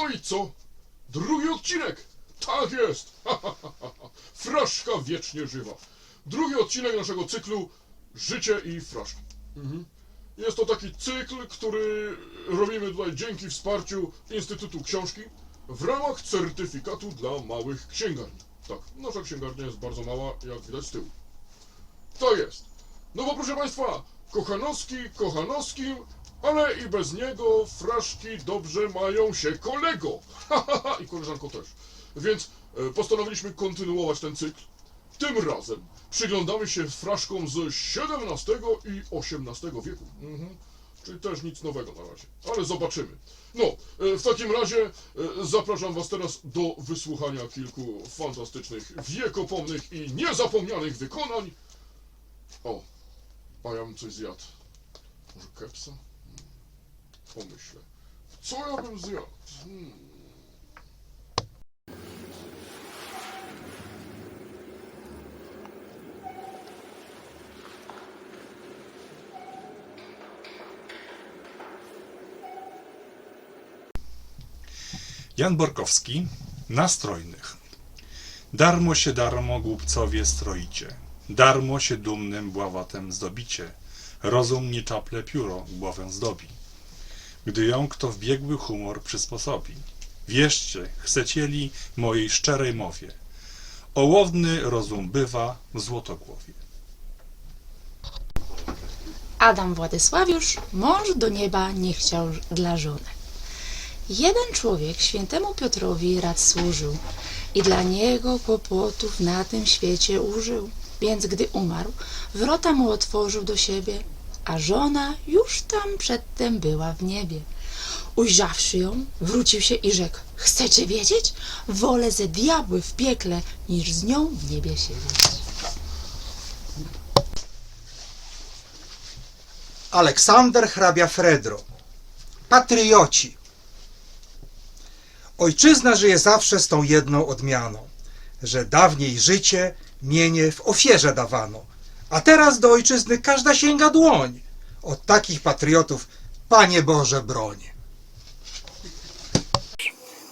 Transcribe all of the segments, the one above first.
No i co? Drugi odcinek! Tak jest! Fraszka wiecznie żywa. Drugi odcinek naszego cyklu Życie i fraszki. Mhm. Jest to taki cykl, który robimy tutaj dzięki wsparciu Instytutu Książki w ramach certyfikatu dla małych księgarni. Tak, nasza księgarnia jest bardzo mała, jak widać z tyłu. To jest. No bo proszę Państwa, Kochanowski Kochanowskim, ale i bez niego fraszki dobrze mają się kolego. I koleżanko też. Więc e, postanowiliśmy kontynuować ten cykl. Tym razem przyglądamy się fraszkom z XVII i XVIII wieku. Mhm. Czyli też nic nowego na razie, ale zobaczymy. No, e, w takim razie e, zapraszam Was teraz do wysłuchania kilku fantastycznych, wiekopomnych i niezapomnianych wykonań. O, a ja bym coś zjadł. Może kepsa? Pomyślę. Co ja bym zjadł? Hmm. Jan Borkowski, Nastrojnych. Darmo się darmo głupcowie stroicie, darmo się dumnym bławatem zdobicie, rozum nie czaple pióro głowę zdobi. Gdy ją kto w biegły humor przysposobi, wierzcie, chcecieli mojej szczerej mowie, ołowny rozum bywa w złotogłowie. Adam Władysławiusz mąż do nieba nie chciał dla żony. Jeden człowiek świętemu Piotrowi rad służył i dla niego kłopotów na tym świecie użył. Więc gdy umarł, wrota mu otworzył do siebie, a żona już tam przedtem była w niebie. Ujrzawszy ją, wrócił się i rzekł: Chcecie wiedzieć? Wolę ze diabły w piekle, niż z nią w niebie siedzieć. Aleksander hrabia Fredro. Patrioci. Ojczyzna żyje zawsze z tą jedną odmianą, że dawniej życie mienie w ofierze dawano, a teraz do ojczyzny każda sięga dłoń. Od takich patriotów, Panie Boże, broń.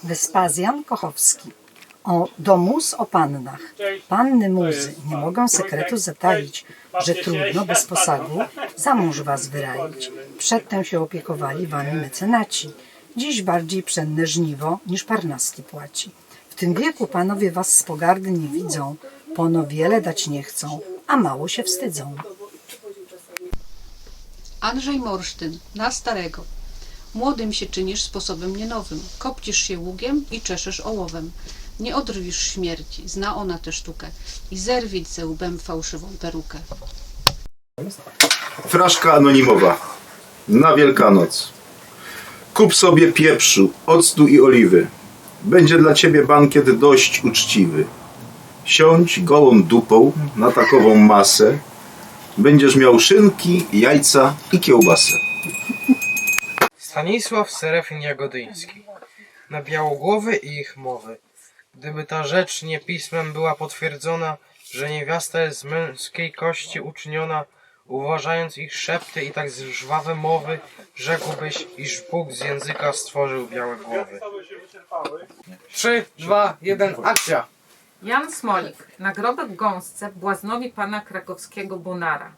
Wespazjan Kochowski. O domus o pannach. Panny muzy nie mogą sekretu zataić, że trudno bez posagu za mąż was wyraić. Przedtem się opiekowali wami mecenaci. Dziś bardziej pszenne żniwo niż parnaski płaci. W tym wieku panowie was z pogardy nie widzą, pono wiele dać nie chcą, a mało się wstydzą. Andrzej Morsztyn, na starego. Młodym się czynisz sposobem nienowym. Kopcisz się ługiem i czeszesz ołowem. Nie odrwisz śmierci, zna ona tę sztukę. I zerwić ze łbem fałszywą perukę. Fraszka anonimowa. Na Wielkanoc. Kup sobie pieprzu, octu i oliwy. Będzie dla ciebie bankiet dość uczciwy. Siądź gołą dupą na takową masę. Będziesz miał szynki, jajca i kiełbasę. Stanisław Serefin Jagodyński Na Białogłowy i ich mowy Gdyby ta rzecz nie pismem była potwierdzona Że niewiasta jest z męskiej kości uczyniona Uważając ich szepty i tak żwawe mowy Rzekłbyś, iż Bóg z języka stworzył białe głowy Trzy, dwa, jeden, akcja! Jan Smolik, nagrobek gąsce błaznowi pana krakowskiego Bonara.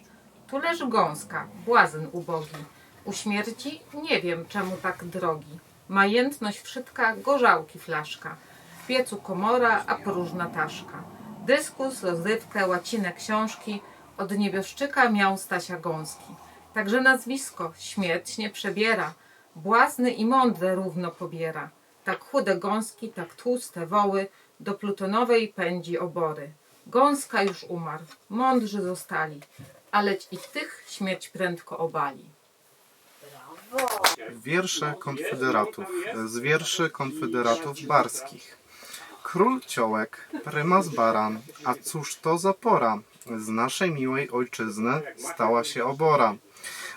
Tu leży gąska, błazen ubogi. U śmierci nie wiem czemu tak drogi. Majętność wszytka, gorzałki flaszka. W piecu komora, a próżna taszka. Dyskus, rozrywkę, łacinę książki. Od nieboszczyka miał Stasia Gąski. Także nazwisko śmierć nie przebiera. Błazny i mądre równo pobiera. Tak chude gąski, tak tłuste woły, do plutonowej pędzi obory. Gąska już umarł, mądrzy zostali, aleć i tych śmierć prędko obali. Wiersze konfederatów z wierszy konfederatów barskich. Król ciołek, prymas baran, a cóż to za pora? Z naszej miłej ojczyzny stała się obora.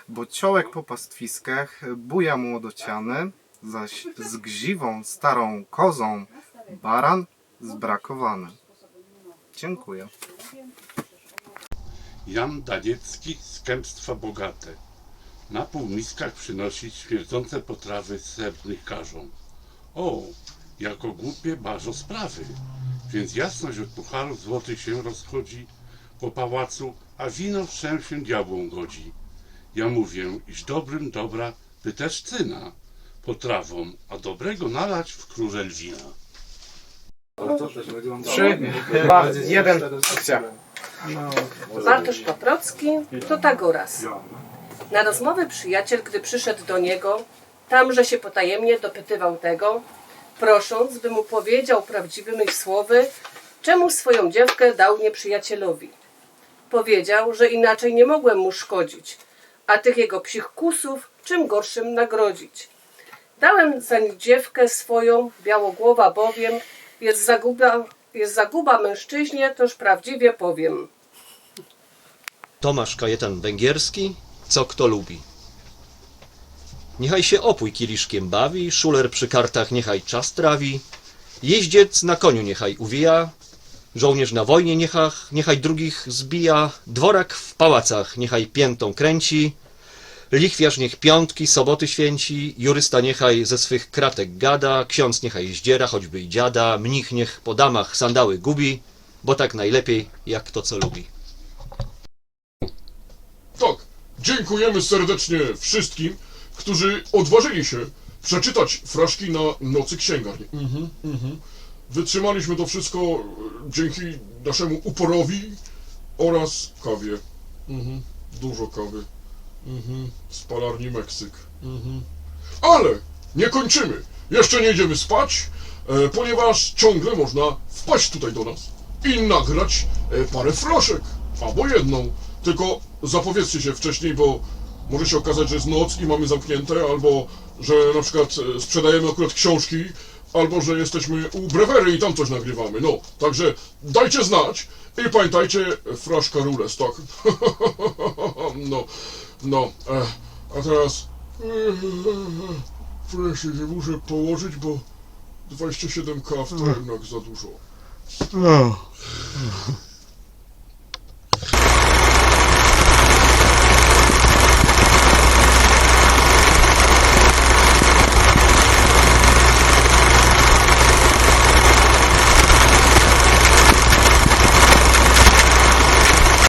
Bo ciołek po pastwiskach buja młodociany, zaś z gziwą starą kozą baran zbrakowany. Dziękuję. Jan Daniecki, skępstwa bogate. Na półmiskach przynosić śmierdzące potrawy z srebrnych każą. O, jako głupie bardzo sprawy. Więc jasność od pucharów złotych się rozchodzi po pałacu, a wino wszem się diabłom godzi. Ja mówię, iż dobrym dobra by też cyna potrawą, a dobrego nalać w króżel wina. Trzy, dwa, jeden, akcja. Bartosz Paprocki, Protagoras. Na rozmowę przyjaciel, gdy przyszedł do niego, tamże się potajemnie dopytywał tego, prosząc, by mu powiedział prawdziwymi słowy, czemu swoją dziewkę dał nieprzyjacielowi. Powiedział, że inaczej nie mogłem mu szkodzić, a tych jego psich kusów czym gorszym nagrodzić. Dałem nich dziewkę swoją, białogłowa bowiem, jest zaguba, jest zaguba mężczyźnie, toż prawdziwie powiem. Tomasz Kajetan Węgierski, co kto lubi. Niechaj się opój kieliszkiem bawi, szuler przy kartach niechaj czas trawi, jeździec na koniu niechaj uwija, żołnierz na wojnie niechach, niechaj drugich zbija, dworak w pałacach niechaj piętą kręci, lichwiarz niech piątki, soboty święci, jurysta niechaj ze swych kratek gada, ksiądz niechaj zdziera, choćby i dziada, mnich niech po damach sandały gubi, bo tak najlepiej, jak to co lubi. Tak, dziękujemy serdecznie wszystkim, którzy odważyli się przeczytać fraszki na nocy księgarni. Mhm, mhm. Wytrzymaliśmy to wszystko e, dzięki naszemu uporowi oraz kawie. Mhm. Dużo kawy. Mhm. Z palarni Meksyk. Mhm. Ale nie kończymy. Jeszcze nie idziemy spać, e, ponieważ ciągle można wpaść tutaj do nas i nagrać e, parę froszek. Albo jedną. Tylko zapowiedzcie się wcześniej, bo może się okazać, że jest noc i mamy zamknięte, albo że na przykład e, sprzedajemy akurat książki, albo że jesteśmy u brewery i tam coś nagrywamy. No, także dajcie znać i pamiętajcie, fraszka rules, tak? no, no, e, a teraz wreszcie się muszę położyć, bo 27 kaw to jednak za dużo.